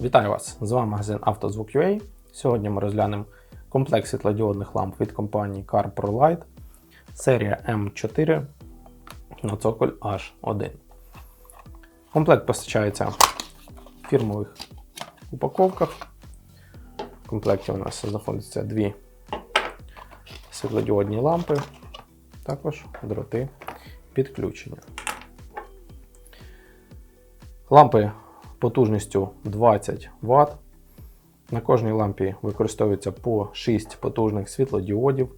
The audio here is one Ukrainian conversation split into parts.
Вітаю вас! З вами магазин «Автозвук.UA». Сьогодні ми розглянемо комплект світлодіодних ламп від компанії Car Pro серія M4 на цоколь H1. Комплект постачається в фірмових упаковках. В комплекті у нас знаходяться дві світлодіодні лампи, також дроти підключення. Лампи потужністю 20 Вт. На кожній лампі використовується по 6 потужних світлодіодів.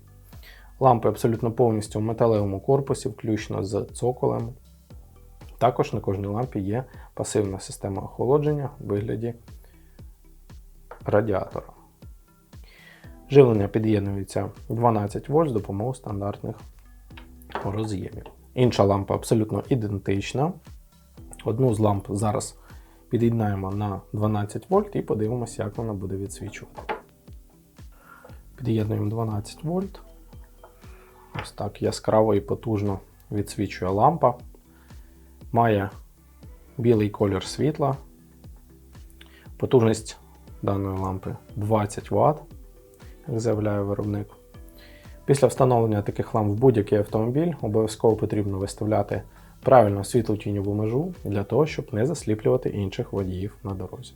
Лампи абсолютно повністю в металевому корпусі, включно з цоколем. Також на кожній лампі є пасивна система охолодження в вигляді радіатора. Живлення під'єднується 12 В з допомогою стандартних роз'ємів. Інша лампа абсолютно ідентична. Одну з ламп зараз під'єднаємо на 12 вольт і подивимося, як вона буде відсвічувати. Під'єднуємо 12 вольт. Ось так яскраво і потужно відсвічує лампа. Має білий колір світла. Потужність даної лампи 20 Вт, як заявляє виробник. Після встановлення таких ламп в будь-який автомобіль обов'язково потрібно виставляти правильно світло-тіньову межу для того, щоб не засліплювати інших водіїв на дорозі.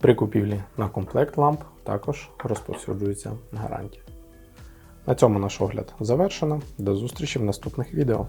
При купівлі на комплект ламп також розповсюджується гарантія. На цьому наш огляд завершено. До зустрічі в наступних відео.